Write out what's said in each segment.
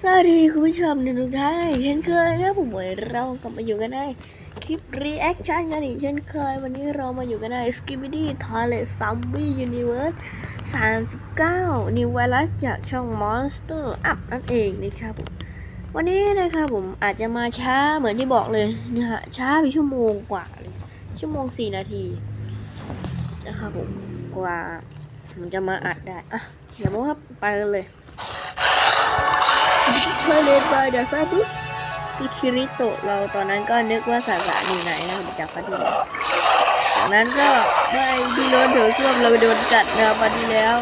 สวัสดีคุณผู้ชมทุกท่านเช่นเคยนะผมหมวยเรากลับมาอยู่กันในคลิป reaction กันอีกเช่นเคย วันนี้เรามาอยู่กันใน Skibidi Toilet Zombie Universe 39 New Virus จากช่อง Monster Up นั่นเองนะครับผมวันนี้นะครับผมอาจจะมาช้าเหมือนที่บอกเลยนะฮะช้าไปชั่วโมงกว่าเลยชั่วโมง4นาทีนะครับผมกว่ามันจะมาอัดได้อะเดี๋ยวมาครับไปกันเลย ช่วยเลนไปเดี๋ยวซาบุพี่คิริโตะเราตอนนั้นก็นึกว่าสาสารอยู่ไหนนะจากพัทยาจากนั้นก็ได้พี่โดนเถอส้วมเราโดนกัดนะวันที่แล้ว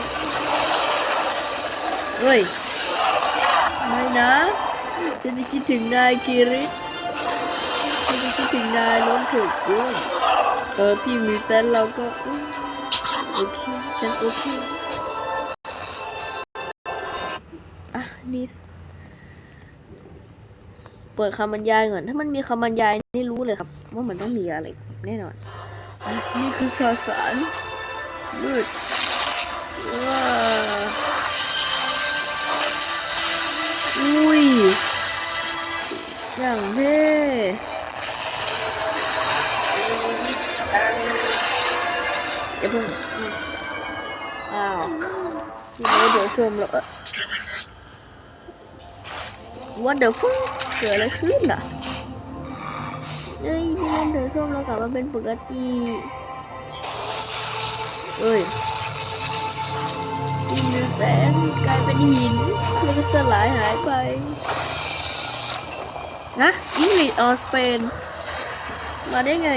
เฮ้ยไม่นะฉันจะคิดถึงนายคิริฉันจะคิดถึงนายล้มเถอส้วมเออพี่มิวตันเราก็โอเคฉันโอเคอะนี่ เปิดคำบรรยายก่อนถ้ามันมีคำบรรยายนี่รู้เลยครับ ว่ามันต้องมีอะไรแน่นอน นี่คือสสารมืดว้าอุ้ย อย่างเท่อย่าเพิ่งอ้าวเดี๋ยวชมแล้วออ What the fuck กิดอะไรขึ้นอะเอ้ยพี่เล่นเธอส้มเรากลับมาเป็นปกติเอ้ยดินแตนกลายเป็นหินแล้วก็สลายหายไปนะอังกฤษออสเปนมาได้ไง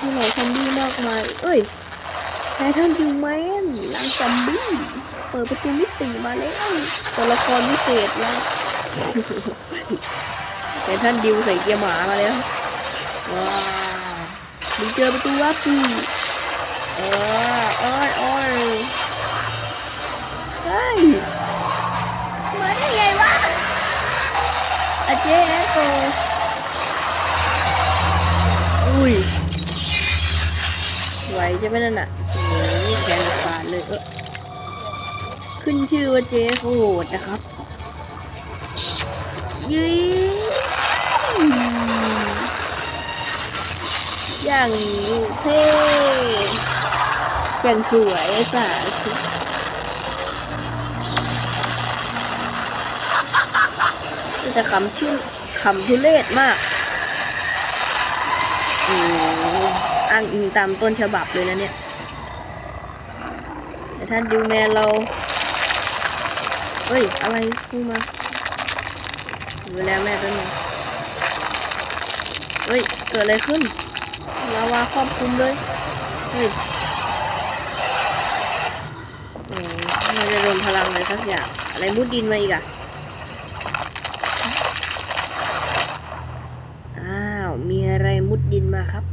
มีหลายซอมบี้มากมายเอ้ย ไททันยูแมนลังซอมบี้เปิดประตูมิติมาแล้วตัวละครพิเศษแล้วแต่ท่านดิวใส่เกียร์หมามาแล้วว้าวมึงเจอประตูวับตูเออโอ้ยโอ้ยเฮ้ยมาได้ไงวะอาเจ๊แอโกอุ้ยไหวใช่ไหมนั่นน่ะโอ้โห แขนขาดเลยเออขึ้นชื่อว่าเจ๊โหดนะครับยืยอย่างเท่อย่างสวยสาธุแต่คำชื่อคำทุเลศมากอ้างอิงตามต้นฉบับเลยนะเนี่ย ท่านดิวแมนเราเฮ้ย อะไรพูมาอยู่แล้วแม่ตัวนึงเฮ้ย เกิดอะไรขึ้นลาวาครอบคลุมเลย เฮ้ยมันจะโดนพลังอะไรสักอย่าง อะไรมุดดินมาอีกอะอ้าว มีอะไรมุดดินมาครับ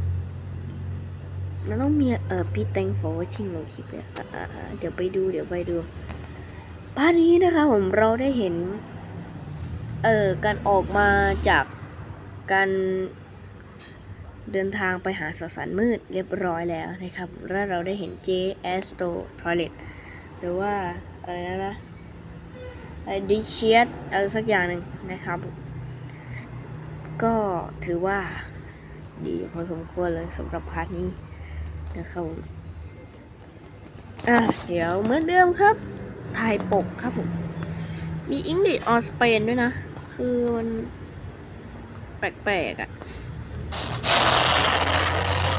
มันต้องมีเอ่อพี่ thank for watching ลงคลิปเลยอะอะอะเดี๋ยวไปดูเดี๋ยวไปดูภาพนี้นะคะผมเราได้เห็น เอ่อการออกมาจากการเดินทางไปหาสสารมืดเรียบร้อยแล้วนะครับแล้วเราได้เห็น J S t o Toilet หรือว่าอะไรนะนะดิเชียสอะไรสักอย่างหนึ่งนะครับ ก็ถือว่าดีพอสมควรเลยสำหรับพาร์ทนี้ นะครับอะเดี๋ยวเหมือนเดิมครับ ถ่ายปกครับผม มีอังกฤษออสเปนด้วยนะ คือมันแปลกๆอะ่ะ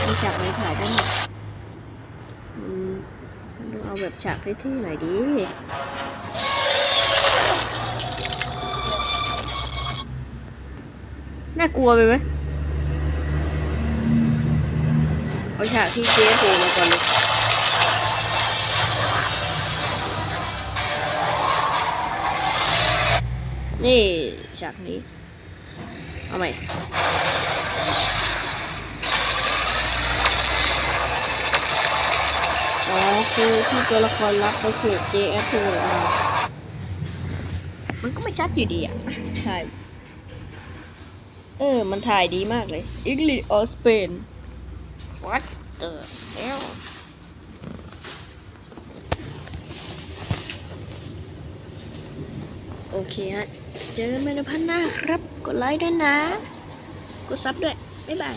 มีฉากไหนถ่ายได้ไหมอืมดูเอาแบบฉากเท่ๆหน่อยดิน่ากลัวไปไหม เอาฉากที่เจ๊โผล่มาก่อนเลยนี่ฉากนี้ เอาใหม่อ๋อคือที่ตัวละครรับเขาสูตร JF โมามันก็ไม่ชัดอยู่ดีอะ ใช่ เออ มันถ่ายดีมากเลย English or Spain What the hell โอเคฮะ เจอกันใหม่ในพันหน้าครับ กดไลค์ด้วยนะ กดซับด้วย บ๊ายบาย